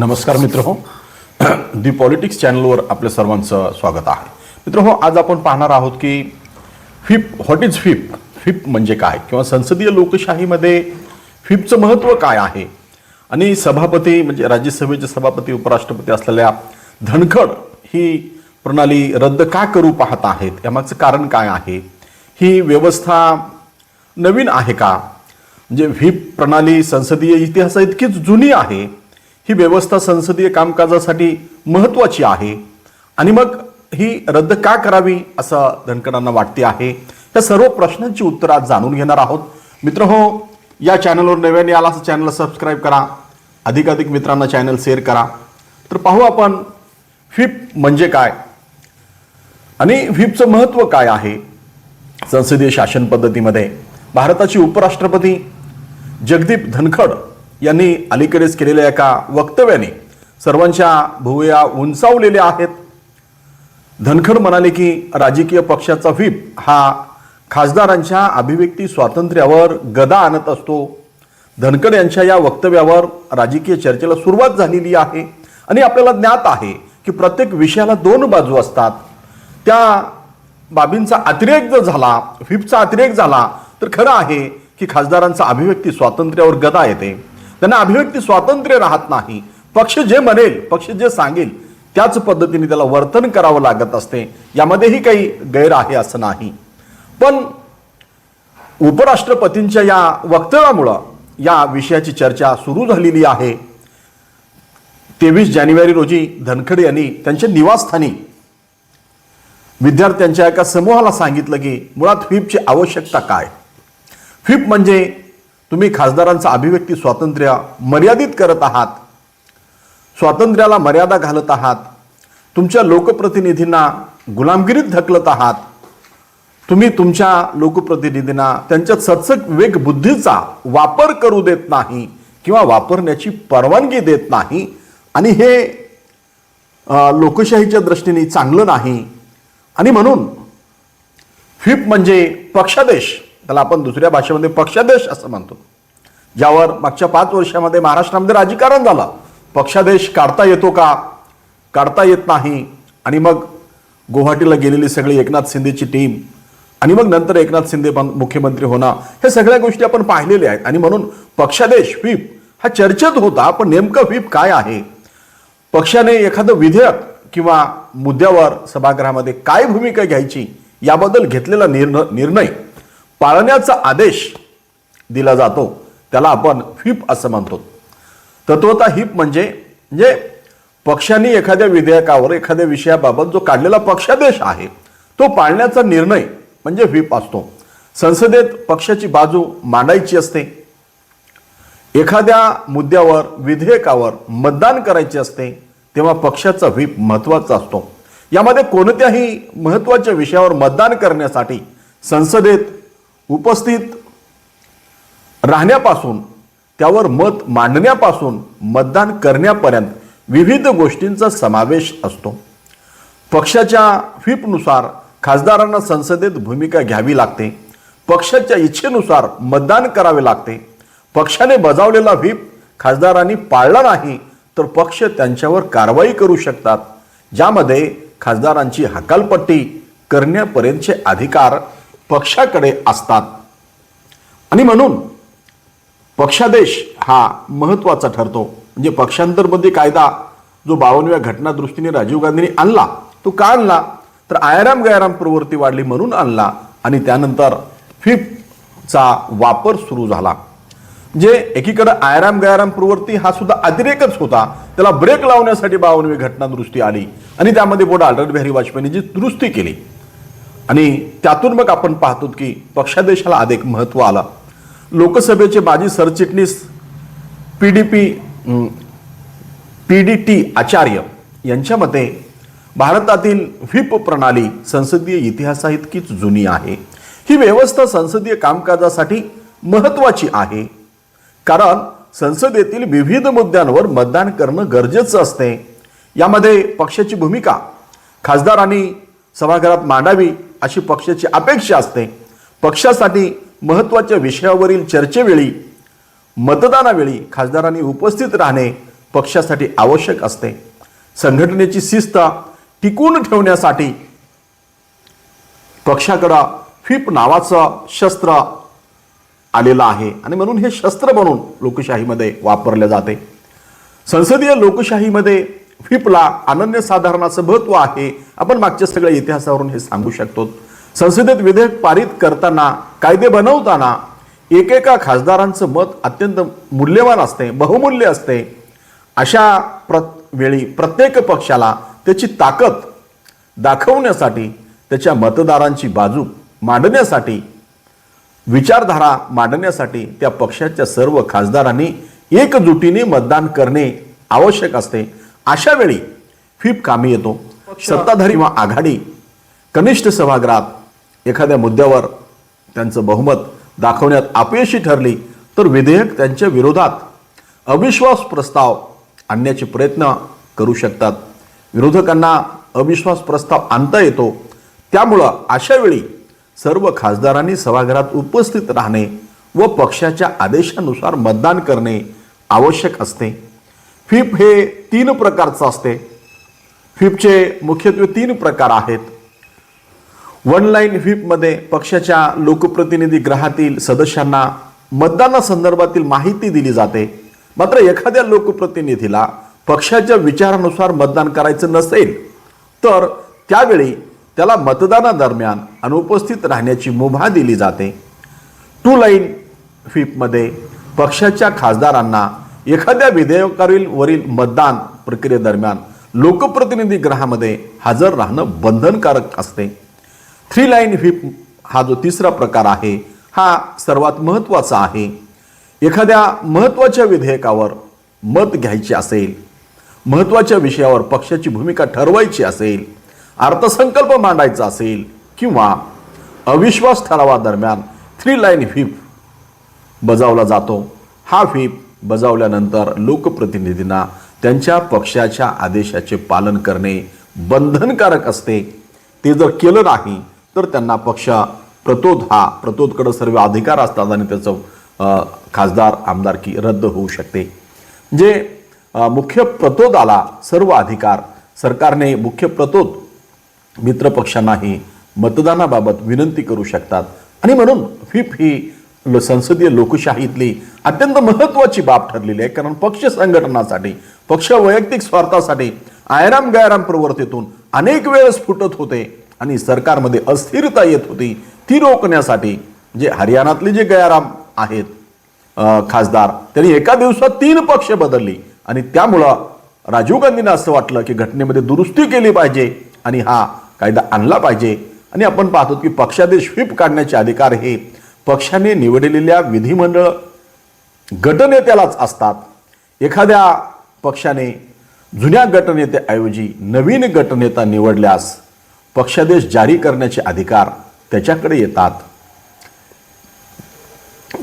नमस्कार मित्र हो. दी पॉलिटिक्स चॅनलवर आपल्या सर्वांचं स्वागत आहे. मित्र हो आज आपण पाहणार आहोत की फिप व्हॉट इज फिप? फिप म्हणजे काय? किंवा संसदीय लोकशाहीमध्ये फिपचं महत्त्व काय आहे? आणि सभापती म्हणजे राज्यसभेचे सभापती उपराष्ट्रपती असलेल्या धनखड ही प्रणाली रद्द का करू पाहत आहेत? यामागचं कारण काय आहे? ही व्यवस्था नवीन आहे का? म्हणजे व्हीप प्रणाली संसदीय इतिहासा इतकीच जुनी आहे. ही व्यवस्था संसदीय कामकाजासाठी महत्त्वाची आहे. आणि मग ही रद्द का करावी असं धनकरांना वाटते आहे? या सर्व प्रश्नांची उत्तरं आज जाणून घेणार आहोत. मित्र हो या चॅनलवर नव्याने आला असं चॅनलला सबस्क्राईब करा. अधिकाधिक मित्रांना चॅनल शेअर करा. तर पाहू आपण व्हीप म्हणजे काय? आणि व्हीपचं महत्त्व काय आहे? संसदीय शासन पद्धतीमध्ये. भारताचे उपराष्ट्रपती जगदीप धनखड यांनी अलीकडेच केलेल्या एका वक्तव्याने सर्वांच्या भुवया उंचावलेल्या आहेत. धनखड म्हणाले की राजकीय पक्षाचा व्हीप हा खासदारांच्या अभिव्यक्ती स्वातंत्र्यावर गदा आणत असतो. धनखड यांच्या या वक्तव्यावर राजकीय चर्चेला सुरुवात झालेली आहे आणि आपल्याला ज्ञात आहे की प्रत्येक विषयाला दोन बाजू असतात. त्या बाबींचा अतिरेक जर झाला व्हीपचा अतिरेक झाला तर खरं आहे की खासदारांचा अभिव्यक्ती स्वातंत्र्यावर गदा येते. त्यांना अभिव्यक्ती स्वातंत्र्य राहत नाही. पक्ष जे म्हणेल पक्ष जे सांगेल त्याच पद्धतीने त्याला वर्तन करावं लागत असते. यामध्येही काही गैर आहे असं नाही. पण उपराष्ट्रपतींच्या या वक्तव्यामुळं या विषयाची चर्चा सुरू झालेली आहे. तेवीस जानेवारी रोजी धनखडे यांनी त्यांच्या निवासस्थानी विद्यार्थ्यांच्या एका समूहाला सांगितलं की मुळात फिपची आवश्यकता काय? फिप म्हणजे तुम्ही खासदारांचं अभिव्यक्ती स्वातंत्र्य मर्यादित करत आहात. स्वातंत्र्याला मर्यादा घालत आहात. तुमच्या लोकप्रतिनिधींना गुलामगिरीत ढकलत आहात. तुम्ही तुमच्या लोकप्रतिनिधींना त्यांच्या सत्सक वेग बुद्धीचा वापर करू देत नाही किंवा वापरण्याची परवानगी देत नाही. आणि हे लोकशाहीच्या दृष्टीने चांगलं नाही. आणि म्हणून फिप म्हणजे पक्षादेश. त्याला आपण दुसऱ्या भाषेमध्ये पक्षादेश असं म्हणतो. ज्यावर मागच्या पाच वर्षामध्ये महाराष्ट्रामध्ये राजकारण झालं. पक्षादेश काढता येतो का? काढता येत नाही. आणि मग गुवाहाटीला गेलेली सगळी एकनाथ शिंदेची टीम आणि मग नंतर एकनाथ शिंदे पण मुख्यमंत्री होणं हे सगळ्या गोष्टी आपण पाहिलेल्या आहेत. आणि म्हणून पक्षादेश व्हीप हा चर्चेत होता. पण नेमकं व्हीप काय आहे? पक्षाने एखादं विधेयक किंवा मुद्द्यावर सभागृहामध्ये काय भूमिका घ्यायची याबद्दल घेतलेला निर्णय निर्णय पाळण्याचा आदेश दिला जातो. त्याला आपण व्हीप असं म्हणतो. तत्वता हिप म्हणजे म्हणजे पक्षांनी एखाद्या विधेयकावर एखाद्या विषयाबाबत जो काढलेला पक्षादेश आहे तो पाळण्याचा निर्णय म्हणजे व्हीप असतो. संसदेत पक्षाची बाजू मांडायची असते. एखाद्या मुद्द्यावर विधेयकावर मतदान करायचे असते तेव्हा पक्षाचा व्हीप महत्त्वाचा असतो. यामध्ये कोणत्याही महत्त्वाच्या विषयावर मतदान करण्यासाठी संसदेत उपस्थित राहण्यापासून त्यावर मत मांडण्यापासून मतदान करण्यापर्यंत विविध गोष्टींचा समावेश असतो. पक्षाच्या व्हीपनुसार खासदारांना संसदेत भूमिका घ्यावी लागते. पक्षाच्या इच्छेनुसार मतदान करावे लागते. पक्षाने बजावलेला व्हीप खासदारांनी पाळला नाही तर पक्ष त्यांच्यावर कारवाई करू शकतात. ज्यामध्ये खासदारांची हकालपट्टी करण्यापर्यंतचे अधिकार पक्षाकडे असतात. आणि म्हणून पक्षादेश हा महत्त्वाचा ठरतो. म्हणजे पक्षांतरबंदी कायदा जो बावनव्या घटना दृष्टीने राजीव गांधींनी आणला तो का आणला? तर आयाराम गयाराम प्रवृत्ती वाढली म्हणून आणला आणि त्यानंतर फिफचा वापर सुरू झाला. जे एकीकडे आयराम गयाराम प्रवृत्ती हा सुद्धा अतिरेकच होता त्याला ब्रेक लावण्यासाठी बावनवी घटनादृष्टी आली आणि त्यामध्ये पुढे अटल बिहारी वाजपेयींनी जी दुरुस्ती केली आणि त्यातून मग आपण पाहतो की पक्षादेशाला अधिक महत्त्व आलं. लोकसभेचे माजी सरचिटणीस P D P P D T Acharya यांच्या मते भारतातील व्हीप प्रणाली संसदीय इतिहासाइतकीच जुनी आहे. ही व्यवस्था संसदीय कामकाजासाठी महत्त्वाची आहे. कारण संसदेतील विविध मुद्द्यांवर मतदान करणं गरजेचं असते. यामध्ये पक्षाची भूमिका खासदारांनी सभागृहात मांडावी अशी पक्षाची अपेक्षा असते. पक्षासाठी महत्त्वाच्या विषयावरील चर्चेवेळी मतदानावेळी खासदारांनी उपस्थित राहणे पक्षासाठी आवश्यक असते. संघटनेची शिस्त टिकून ठेवण्यासाठी पक्षाकडं फिप नावाचं शस्त्र आलेलं आहे. आणि म्हणून हे शस्त्र म्हणून लोकशाहीमध्ये वापरले जाते. संसदीय लोकशाहीमध्ये व्हीपला अनन्यसाधारणाचं महत्त्व आहे. आपण मागच्या सगळ्या इतिहासावरून हे सांगू शकतो. संसदेत विधेयक पारित करताना कायदे बनवताना एकेका खासदारांचं मत अत्यंत मूल्यवान असते बहुमूल्य असते. अशा प्र वेळी प्रत्येक पक्षाला त्याची ताकद दाखवण्यासाठी त्याच्या मतदारांची बाजू मांडण्यासाठी विचारधारा मांडण्यासाठी त्या पक्षाच्या सर्व खासदारांनी एकजुटीने मतदान करणे आवश्यक असते. अशा वेळी फिप कामी येतो. सत्ताधारी किंवा आघाडी कनिष्ठ सभागृहात एखाद्या मुद्द्यावर त्यांचं बहुमत दाखवण्यात अपयशी ठरली तर विधेयक त्यांच्या विरोधात अविश्वास प्रस्ताव आणण्याचे प्रयत्न करू शकतात. विरोधकांना अविश्वास प्रस्ताव आणता येतो. त्यामुळं अशा वेळी सर्व खासदारांनी सभागृहात उपस्थित राहणे व पक्षाच्या आदेशानुसार मतदान करणे आवश्यक असते. फिप हे तीन प्रकारचं असते. फिपचे मुख्यत्वे तीन प्रकार आहेत. वन लाईन व्हीपमध्ये पक्षाच्या लोकप्रतिनिधी ग्रहातील सदस्यांना मतदानासंदर्भातील माहिती दिली जाते. मात्र एखाद्या लोकप्रतिनिधीला पक्षाच्या विचारानुसार मतदान करायचं नसेल तर त्यावेळी त्याला मतदानादरम्यान अनुपस्थित राहण्याची मुभा दिली जाते. टू लाईन व्हीपमध्ये पक्षाच्या खासदारांना एखाद्या विधेयकावरील वरील मतदान प्रक्रियेदरम्यान लोकप्रतिनिधी ग्रहामध्ये हजर राहणं बंधनकारक असते. थ्री लाईन व्हीप हा जो तिसरा प्रकार आहे हा सर्वात महत्त्वाचा आहे. एखाद्या महत्त्वाच्या विधेयकावर मत घ्यायचे असेल महत्त्वाच्या विषयावर पक्षाची भूमिका ठरवायची असेल अर्थसंकल्प मांडायचा असेल किंवा अविश्वास ठरावादरम्यान थ्री लाईन व्हीप बजावला जातो. हा व्हीप बजावल्यानंतर लोकप्रतिनिधींना त्यांच्या पक्षाच्या आदेशाचे पालन करणे बंधनकारक असते. ते जर केलं नाही तर त्यांना पक्ष प्रतोद हा प्रतोदकडे सर्व अधिकार असतात आणि त्याचं खासदार आमदारकी रद्द होऊ शकते. जे मुख्य प्रतोदाला सर्व अधिकार सरकारने मुख्य प्रतोद मित्रपक्षांनाही मतदानाबाबत विनंती करू शकतात. आणि म्हणून व्हीप ही संसदीय लोकशाहीतली अत्यंत महत्त्वाची बाब ठरलेली आहे. कारण पक्ष संघटनासाठी पक्ष वैयक्तिक स्वार्थासाठी आयराम गायराम प्रवर्तीतून अनेक वेळेस फुटत होते आणि सरकारमध्ये अस्थिरता येत होती. ती रोखण्यासाठी जे हरियाणातले जे गयाराम आहेत खासदार त्यांनी एका दिवसात तीन पक्ष बदलली. आणि त्यामुळं राजीव गांधींना असं वाटलं की घटनेमध्ये दुरुस्ती केली पाहिजे आणि हा कायदा आणला पाहिजे. आणि आपण पाहतो की पक्षादेश व्हीप काढण्याचे अधिकार हे पक्षाने निवडलेल्या विधिमंडळ गटनेत्यालाच असतात. एखाद्या पक्षाने जुन्या गटनेत्याऐवजी नवीन गटनेता निवडल्यास पक्षादेश जारी करण्याचे अधिकार त्याच्याकडे येतात.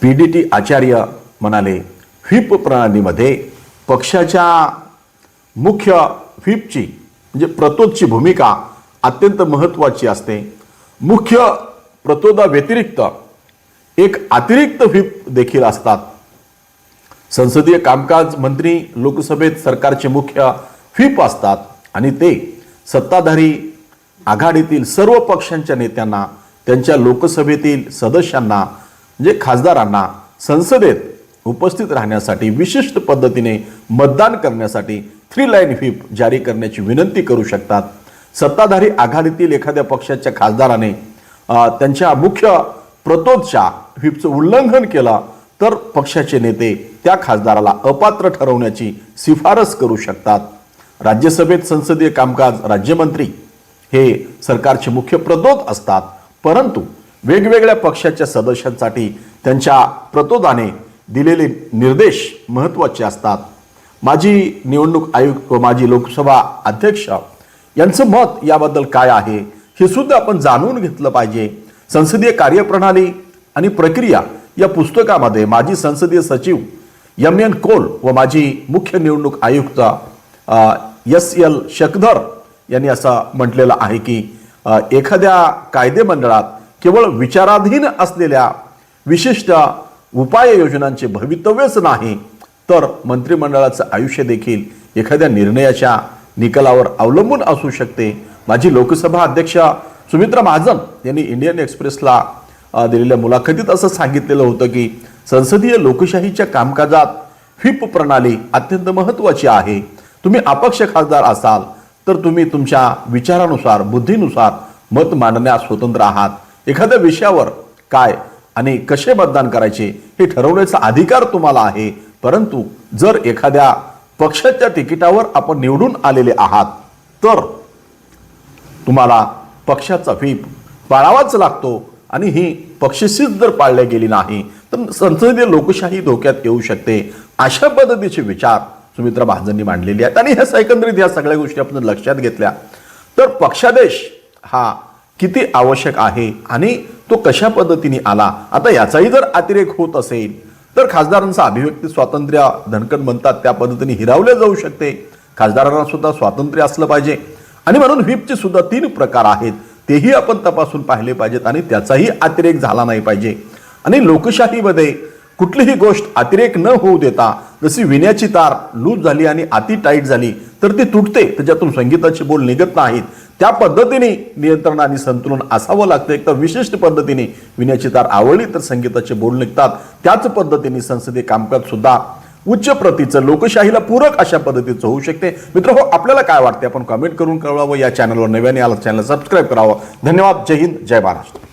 पी डी टी आचार्य म्हणाले व्हीप प्रणालीमध्ये पक्षाच्या मुख्य व्हीपची म्हणजे प्रतोदची भूमिका अत्यंत महत्त्वाची असते. मुख्य प्रतोदा व्यतिरिक्त एक अतिरिक्त व्हीप देखील असतात. संसदीय कामकाज मंत्री लोकसभेत सरकारचे मुख्य व्हीप असतात आणि ते सत्ताधारी आघाडीतील सर्व पक्षांच्या नेत्यांना त्यांच्या लोकसभेतील सदस्यांना म्हणजे खासदारांना संसदेत उपस्थित राहण्यासाठी विशिष्ट पद्धतीने मतदान करण्यासाठी थ्री लाईन व्हीप जारी करण्याची विनंती करू शकतात. सत्ताधारी आघाडीतील एखाद्या पक्षाच्या खासदाराने त्यांच्या मुख्य प्रतोदच्या व्हीपचं उल्लंघन केलं तर पक्षाचे नेते त्या खासदाराला अपात्र ठरवण्याची शिफारस करू शकतात. राज्यसभेत संसदीय कामकाज राज्यमंत्री हे सरकारचे मुख्य प्रतोद असतात. परंतु वेगवेगळ्या पक्षाच्या सदस्यांसाठी त्यांच्या प्रतोदाने दिलेले निर्देश महत्त्वाचे असतात. माजी निवडणूक आयुक्त व माजी लोकसभा अध्यक्ष यांचं मत याबद्दल काय आहे हे सुद्धा आपण जाणून घेतलं पाहिजे. संसदीय कार्यप्रणाली आणि प्रक्रिया या पुस्तकामध्ये माजी संसदीय सचिव यम एन कोल व माजी मुख्य निवडणूक आयुक्त एस एल शकधर यांनी असं म्हटलेलं आहे की एखाद्या कायदेमंडळात केवळ विचाराधीन असलेल्या विशिष्ट उपाययोजनांचे भवितव्यच नाही तर मंत्रिमंडळाचं आयुष्य देखील एखाद्या निर्णयाच्या निकालावर अवलंबून असू शकते. माजी लोकसभा अध्यक्ष सुमित्रा महाजन यांनी इंडियन एक्सप्रेसला दिलेल्या मुलाखतीत असं सांगितलेलं होतं की संसदीय लोकशाहीच्या कामकाजात व्हीप प्रणाली अत्यंत महत्त्वाची आहे. तुम्ही अपक्ष खासदार असाल तर तुम्ही तुमच्या विचारानुसार बुद्धीनुसार मत मांडण्यास स्वतंत्र आहात. एखाद्या विषयावर काय आणि कसे मतदान करायचे हे ठरवण्याचा अधिकार तुम्हाला आहे. परंतु जर एखाद्या पक्षाच्या तिकिटावर आपण निवडून आलेले आहात तर तुम्हाला पक्षाचा व्हीप पाळावाच लागतो आणि ही पक्षशीच जर पाळल्या गेली नाही तर संसदीय लोकशाही धोक्यात येऊ शकते. अशा पद्धतीचे विचार सुमित्रा महाजननी मांडलेले आहेत. आणि ह्या एकंदरीत या सगळ्या गोष्टी आपण लक्षात घेतल्या तर पक्षादेश हा किती आवश्यक आहे आणि तो कशा पद्धतीने आला? आता याचाही जर अतिरेक होत असेल तर खासदारांचं अभिव्यक्ती स्वातंत्र्य धनकन म्हणतात त्या पद्धतीने हिरावले जाऊ शकते. खासदारांना सुद्धा स्वातंत्र्य असलं पाहिजे. आणि म्हणून व्हीपचे सुद्धा तीन प्रकार आहेत. तेही आपण तपासून पाहिले पाहिजेत आणि त्याचाही अतिरेक झाला नाही पाहिजे. आणि लोकशाहीमध्ये कुठलीही गोष्ट अतिरेक न होऊ देता जशी विण्याची तार लूज झाली आणि अति टाईट झाली तर ती तुटते. त्याच्यातून संगीताचे बोल निघत नाहीत. त्या पद्धतीने नियंत्रण आणि संतुलन असावं लागतं. एक तर विशिष्ट पद्धतीने विण्याची तार आवडली तर संगीताचे बोल निघतात. त्याच पद्धतीने संसदीय कामकाज सुद्धा उच्च प्रतीचं लोकशाहीला पूरक अशा पद्धतीचं होऊ शकते. मित्र हो आपल्याला काय वाटते आपण कमेंट करून कळवावं या चॅनलवर नव्याने आला चॅनल सबस्क्राईब करावं. धन्यवाद. जय हिंद. जय महाराष्ट्र.